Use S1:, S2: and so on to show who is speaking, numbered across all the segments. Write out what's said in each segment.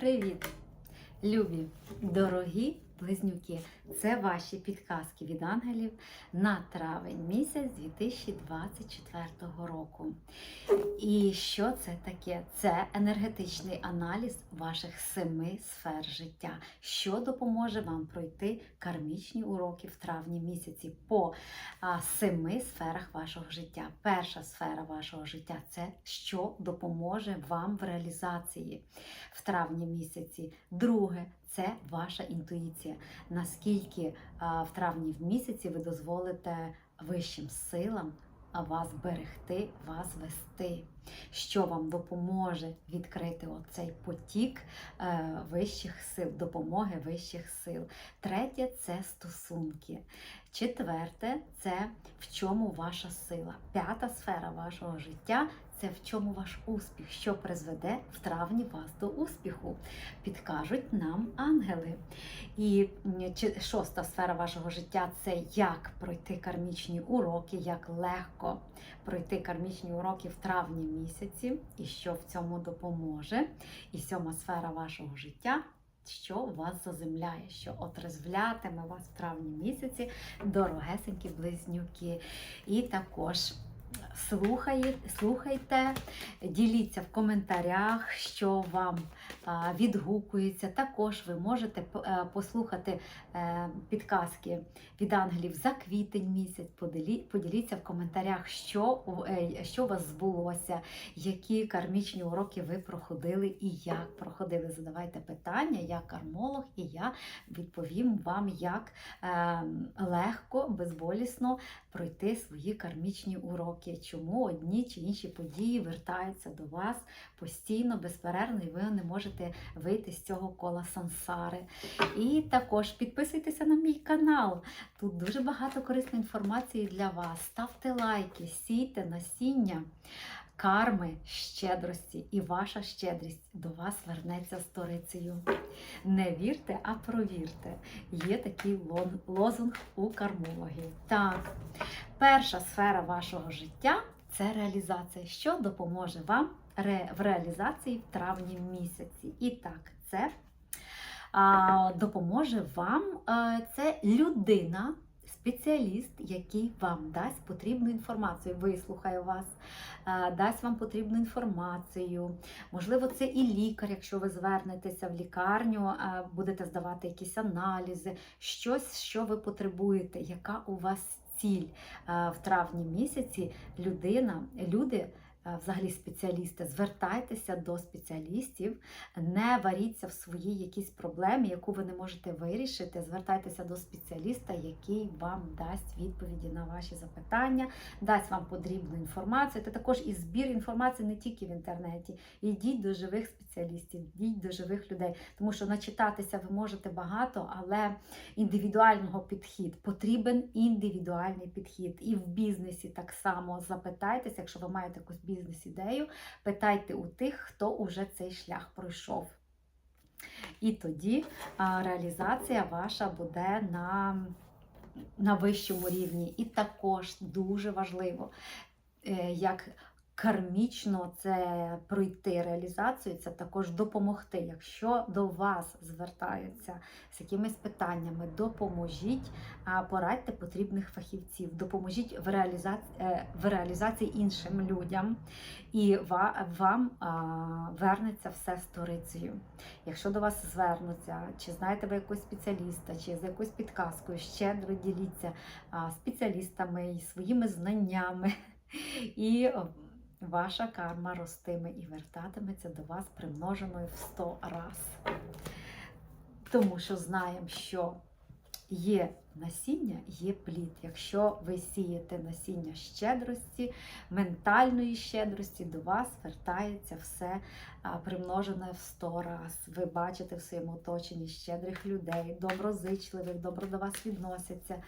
S1: Привіт, любі, дорогі близнюки! Це ваші підказки від ангелів на травень місяць 2024 року. І що це таке? Це енергетичний аналіз ваших семи сфер життя, що допоможе вам пройти кармічні уроки в травні місяці по семи сферах вашого життя. Перша сфера вашого життя це що допоможе вам в реалізації в травні місяці. Друге це ваша інтуїція. Наскільки в травні в місяці ви дозволите вищим силам вас берегти, вас вести, що вам допоможе відкрити оцей потік е, вищих сил, допомоги вищих сил. Третє це стосунки. Четверте це в чому ваша сила. П'ята сфера вашого життя це в чому ваш успіх, що призведе в травні вас до успіху, підкажуть нам ангели. І шоста сфера вашого життя це як пройти кармічні уроки, як легко пройти кармічні уроки в травні місяці, і що в цьому допоможе. І сьома сфера вашого життя. Що вас заземляє, що отрезвлятиме вас в травні місяці, дорогесенькі близнюки. І також слухає, слухайте, діліться в коментарях, що вам відгукується. Також ви можете е, послухати е, підказки від ангелів за квітень місяць. Поділі- Поділіться в коментарях, що, е, що у вас збулося, які кармічні уроки ви проходили і як проходили. Задавайте питання, я кармолог, і я відповім вам, як е, легко, безболісно пройти свої кармічні уроки. Чому одні чи інші події вертаються до вас постійно, безперервно, і ви не можете вийти з цього кола сансари. І також підписуйтеся на мій канал. Тут дуже багато корисної інформації для вас. Ставте лайки, сійте насіння. Карми щедрості, і ваша щедрість до вас вернеться сторицею. Не вірте, а провірте. Є такий лозунг у кармології. Так, перша сфера вашого життя це реалізація, що допоможе вам в реалізації в травні місяці. І так, це допоможе вам е, це людина. Спеціаліст, який вам дасть потрібну інформацію, вислухає вас, е, дасть вам потрібну інформацію. Можливо, це і лікар, якщо ви звернетеся в лікарню, е, будете здавати якісь аналізи, щось, що ви потребуєте, яка у вас ціль Е, в травні місяці. Людина, люди. Е, Взагалі, спеціалісти, звертайтеся до спеціалістів, не варіться в своїй якійсь проблемі, яку ви не можете вирішити. Звертайтеся до спеціаліста, який вам дасть відповіді на ваші запитання, дасть вам потрібну інформацію. Це також і збір інформації не тільки в інтернеті. Йдіть до живих спеціалістів, йдіть до живих людей, тому що начитатися ви можете багато, але індивідуального підхід потрібен індивідуальний підхід. І в бізнесі так само запитайтеся, якщо ви маєте якусь бізнес-ідею, питайте у тих, хто уже цей шлях пройшов. І тоді реалізація ваша буде на, на вищому рівні. І також дуже важливо, е, як кармічно це пройти реалізацію, це також допомогти. Якщо до вас звертаються з якимись питаннями, допоможіть, порадьте потрібних фахівців, допоможіть в реалізації, в реалізації іншим людям, і вам вернеться все сторицею. Якщо до вас звернуться, чи знаєте ви якогось спеціаліста, чи з якоюсь підказкою, щедро діліться спеціалістами і своїми знаннями. І ваша карма ростиме і вертатиметься до вас примноженою в 100 раз. Тому що знаємо, що є насіння, є плід. Якщо ви сієте насіння щедрості, ментальної щедрості, до вас вертається все примножене в 100 раз. Ви бачите в своєму оточенні щедрих людей, доброзичливих, добро до вас відносяться.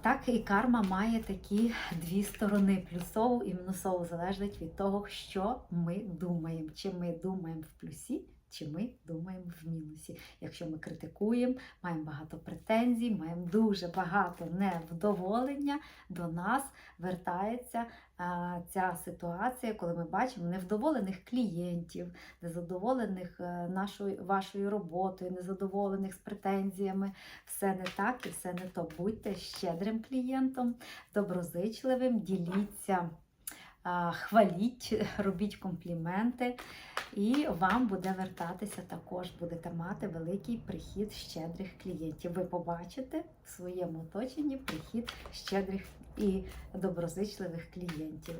S1: Так і карма має такі дві сторони: плюсову і мінусову, залежить від того, що ми думаємо. Чи ми думаємо в плюсі, чи ми думаємо в мінусі. Якщо ми критикуємо, маємо багато претензій, маємо дуже багато невдоволення, до нас вертається а, ця ситуація, коли ми бачимо невдоволених клієнтів, незадоволених е, нашою вашою роботою, незадоволених з претензіями. Все не так і все не то. Будьте щедрим клієнтом, доброзичливим, діліться. Хваліть, робіть компліменти, і вам буде вертатися також, будете мати великий прихід щедрих клієнтів. Ви побачите в своєму оточенні прихід щедрих і доброзичливих клієнтів.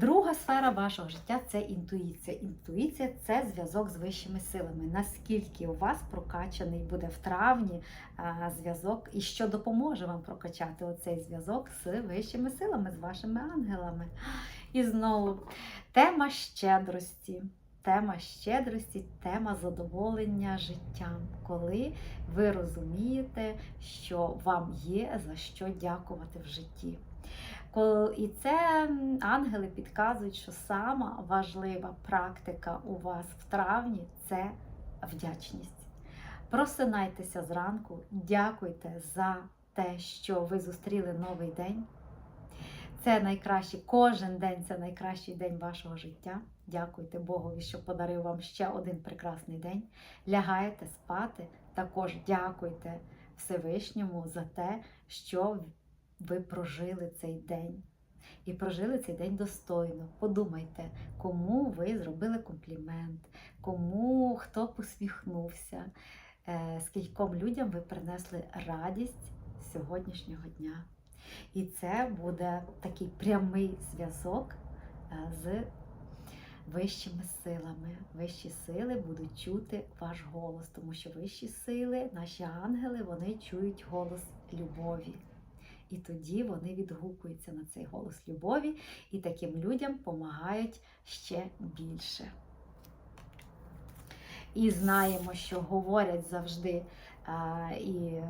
S1: Друга сфера вашого життя це інтуїція. Інтуїція це зв'язок з вищими силами. Наскільки у вас прокачаний буде в травні зв'язок, і що допоможе вам прокачати оцей зв'язок з вищими силами, з вашими ангелами. І знову тема щедрості. Тема щедрості, тема задоволення життям, коли ви розумієте, що вам є за що дякувати в житті. І це ангели підказують, що сама важлива практика у вас в травні це вдячність. Просинайтеся зранку, дякуйте за те, що ви зустріли новий день. Це найкращий, кожен день це найкращий день вашого життя. Дякуйте Богові, що подарив вам ще один прекрасний день. Лягаєте спати. Також дякуйте Всевишньому за те, що ви прожили цей день. І прожили цей день достойно. Подумайте, кому ви зробили комплімент, кому хто посміхнувся, е, скільком людям ви принесли радість сьогоднішнього дня. І це буде такий прямий зв'язок е, з вищими силами. Вищі сили будуть чути ваш голос, тому що вищі сили, наші ангели, вони чують голос любові. І тоді вони відгукуються на цей голос любові і таким людям допомагають ще більше. І знаємо, що говорять завжди і е,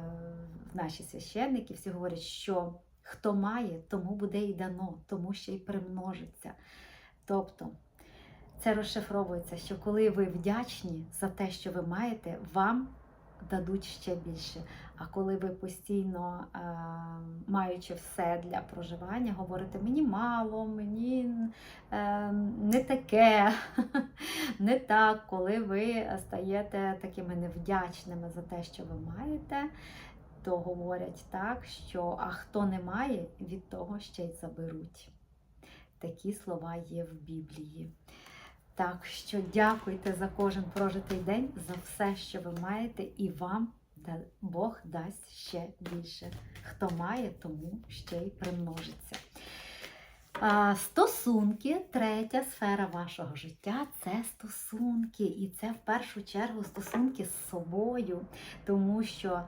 S1: наші священники, всі говорять, що хто має, тому буде і дано, тому ще й примножиться. Тобто це розшифровується, що коли ви вдячні за те, що ви маєте, вам дадуть ще більше. А коли ви постійно, е, маючи все для проживання, говорите мені мало, мені е, не таке, не так, коли ви стаєте такими невдячними за те, що ви маєте, то говорять так, що а хто не має, від того ще й заберуть. Такі слова є в Біблії. Так що дякуйте за кожен прожитий день, за все, що ви маєте, і вам Бог дасть ще більше. Хто має, тому ще й примножиться. Стосунки, третя сфера вашого життя це стосунки. І це в першу чергу стосунки з собою, тому що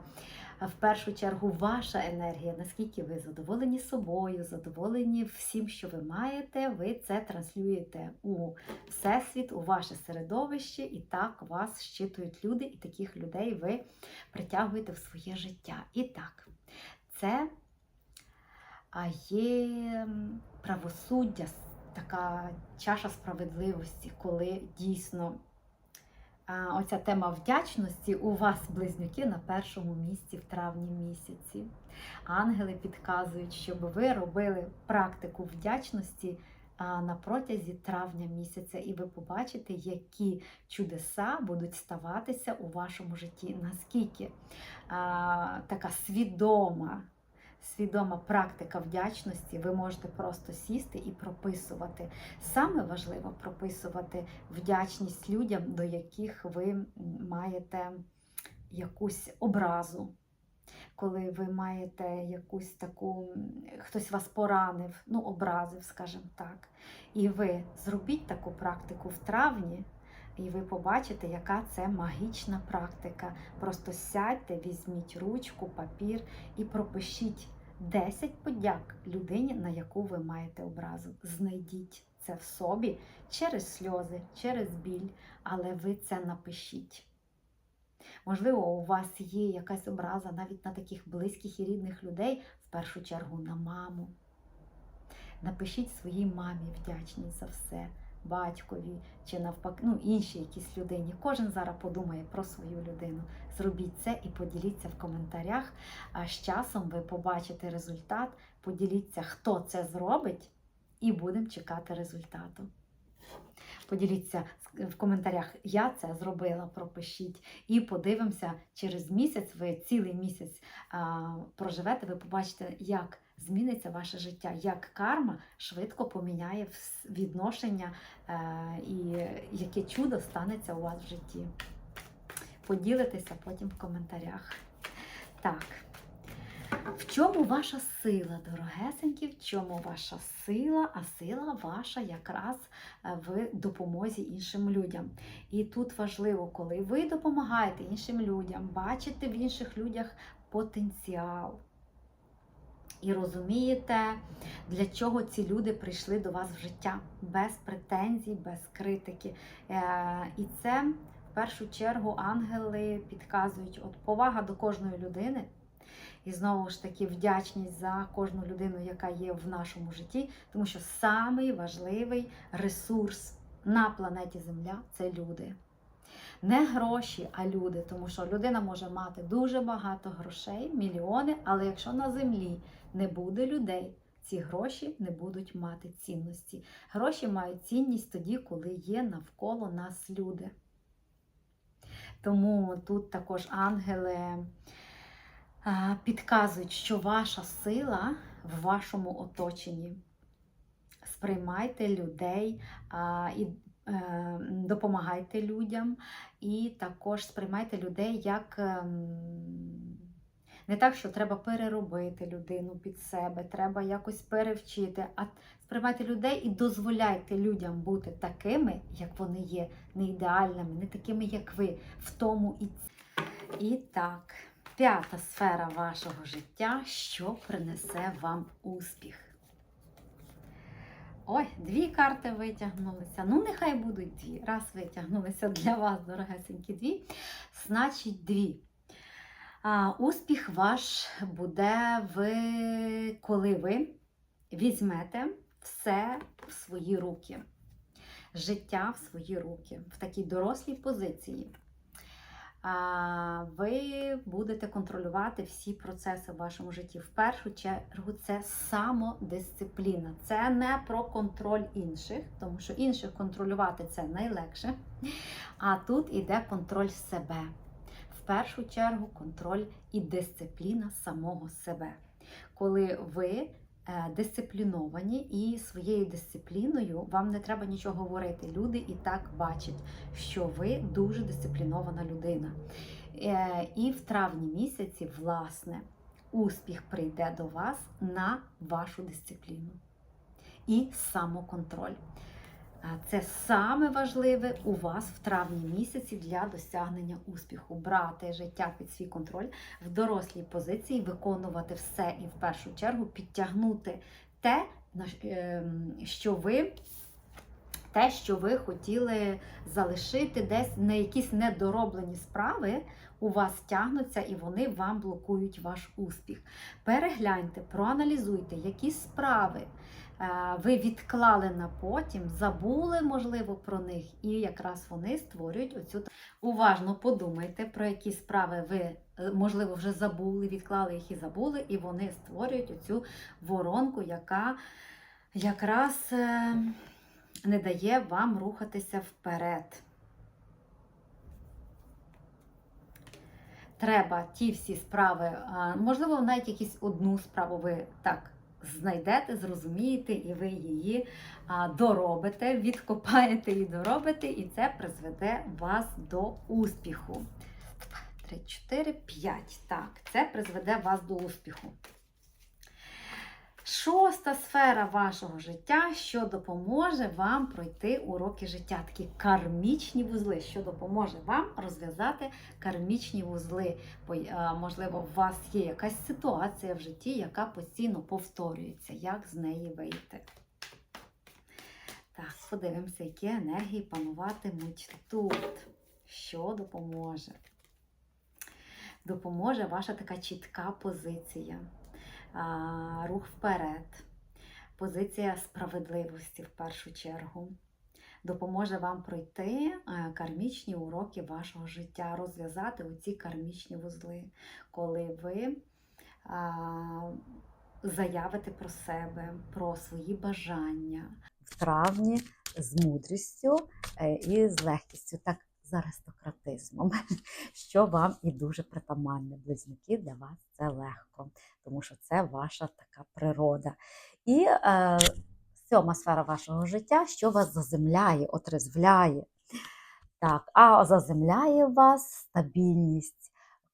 S1: в першу чергу ваша енергія, наскільки ви задоволені собою, задоволені всім, що ви маєте, ви це транслюєте у всесвіт, у ваше середовище, і так вас щитують люди, і таких людей ви притягуєте в своє життя. І так, це є правосуддя, така чаша справедливості, коли дійсно оця тема вдячності у вас, близнюки, на першому місці в травні місяці. Ангели підказують, щоб ви робили практику вдячності на протязі травня місяця, і ви побачите, які чудеса будуть ставатися у вашому житті. Наскільки така свідома. Свідома практика вдячності, ви можете просто сісти і прописувати. Саме важливо прописувати вдячність людям, до яких ви маєте якусь образу, коли ви маєте якусь таку, хтось вас поранив, ну, образив, скажімо так. І ви зробіть таку практику в травні. І ви побачите, яка це магічна практика. Просто сядьте, візьміть ручку, папір і пропишіть 10 подяк людині, на яку ви маєте образу. Знайдіть це в собі через сльози, через біль, але ви це напишіть. Можливо, у вас є якась образа навіть на таких близьких і рідних людей, в першу чергу на маму. Напишіть своїй мамі вдячність за все, батькові чи навпаки, ну, іншій якійсь людині. Кожен зараз подумає про свою людину. Зробіть це і поділіться в коментарях. А з часом ви побачите результат. Поділіться, хто це зробить, і будемо чекати результату. Поділіться в коментарях, я це зробила, пропишіть. І подивимося, через місяць, ви цілий місяць а, проживете, ви побачите, як зміниться ваше життя, як карма швидко поміняє відношення е, і яке чудо станеться у вас в житті. Поділитеся потім в коментарях. Так. В чому ваша сила, дорогесенькі? В чому ваша сила? А сила ваша якраз е, в допомозі іншим людям. І тут важливо, коли ви допомагаєте іншим людям, бачите в інших людях потенціал. І розумієте, для чого ці люди прийшли до вас в життя без претензій, без критики. Е, І це в першу чергу ангели підказують от повага до кожної людини. І знову ж таки вдячність за кожну людину, яка є в нашому житті, тому що самий важливий ресурс на планеті Земля це люди. Не гроші, а люди, тому що людина може мати дуже багато грошей, мільйони, але якщо на землі не буде людей, ці гроші не будуть мати цінності. Гроші мають цінність тоді, коли є навколо нас люди. Тому тут також ангели підказують, що ваша сила в вашому оточенні. Сприймайте людей і допомагайте людям, і також сприймайте людей як ем, не так, що треба переробити людину під себе, треба якось перевчити, а сприймайте людей і дозволяйте людям бути такими, як вони є, не ідеальними, не такими, як ви, в тому і І так, п'ята сфера вашого життя, що принесе вам успіх. Ой, дві карти витягнулися. Ну, нехай будуть дві. Раз витягнулися для вас, дорогесенькі, дві, значить дві. А, успіх ваш буде, в, коли ви візьмете все в свої руки, життя в свої руки, в такій дорослій позиції. Ви будете контролювати всі процеси в вашому житті. В першу чергу це самодисципліна. Це не про контроль інших, тому що інших контролювати це найлегше. А тут іде контроль себе. В першу чергу контроль і дисципліна самого себе. Коли ви дисципліновані і своєю дисципліною вам не треба нічого говорити. Люди і так бачать, що ви дуже дисциплінована людина. Е, І в травні місяці, власне, успіх прийде до вас на вашу дисципліну і самоконтроль. Це саме важливе у вас в травні місяці для досягнення успіху. Брати життя під свій контроль в дорослій позиції, виконувати все і в першу чергу підтягнути те, ем, що ви. Те, що ви хотіли залишити десь на якісь недороблені справи, у вас тягнуться і вони вам блокують ваш успіх. Перегляньте, проаналізуйте, які справи е, ви відклали на потім, забули, можливо, про них, і якраз вони створюють оцю. Уважно подумайте, про які справи ви, е, можливо, вже забули, відклали їх і забули, і вони створюють оцю воронку, яка якраз е, не дає вам рухатися вперед. Треба ті всі справи, можливо, навіть якусь одну справу ви так знайдете, зрозумієте, і ви її доробите, відкопаєте і доробите, і це призведе вас до успіху. 3, 4, 5. Так, це призведе вас до успіху. Шоста сфера вашого життя, що допоможе вам пройти уроки життя, такі кармічні вузли, що допоможе вам розв'язати кармічні вузли. Бо, е, можливо, у вас є якась ситуація в житті, яка постійно повторюється, як з неї вийти. Так, подивимося, які енергії пануватимуть тут. Що допоможе? Допоможе ваша така чітка позиція рух вперед, позиція справедливості в першу чергу. допоможе вам пройти кармічні уроки вашого життя, розв'язати оці кармічні вузли, коли ви заявите про себе, про свої бажання. В травні з мудрістю е, і з легкістю, так з аристократизмом, що вам і дуже притаманне. Близнюки для вас це легко, тому що це ваша така природа. І е, сьома сфера вашого життя, що вас заземляє, отрезвляє. Так, а заземляє вас стабільність,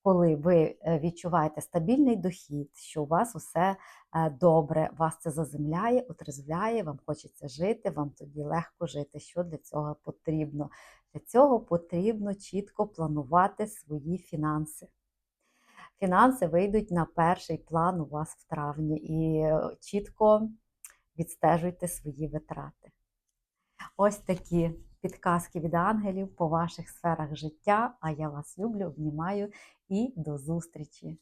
S1: коли ви е, відчуваєте стабільний дохід, що у вас усе е, добре, вас це заземляє, отрезвляє, вам хочеться жити, вам тоді легко жити. Що для цього потрібно? Для цього потрібно чітко планувати свої фінанси. Фінанси вийдуть на перший план у вас в травні і е, чітко відстежуйте свої витрати. Ось такі підказки від ангелів по ваших сферах життя. А я вас люблю, обнімаю і до зустрічі!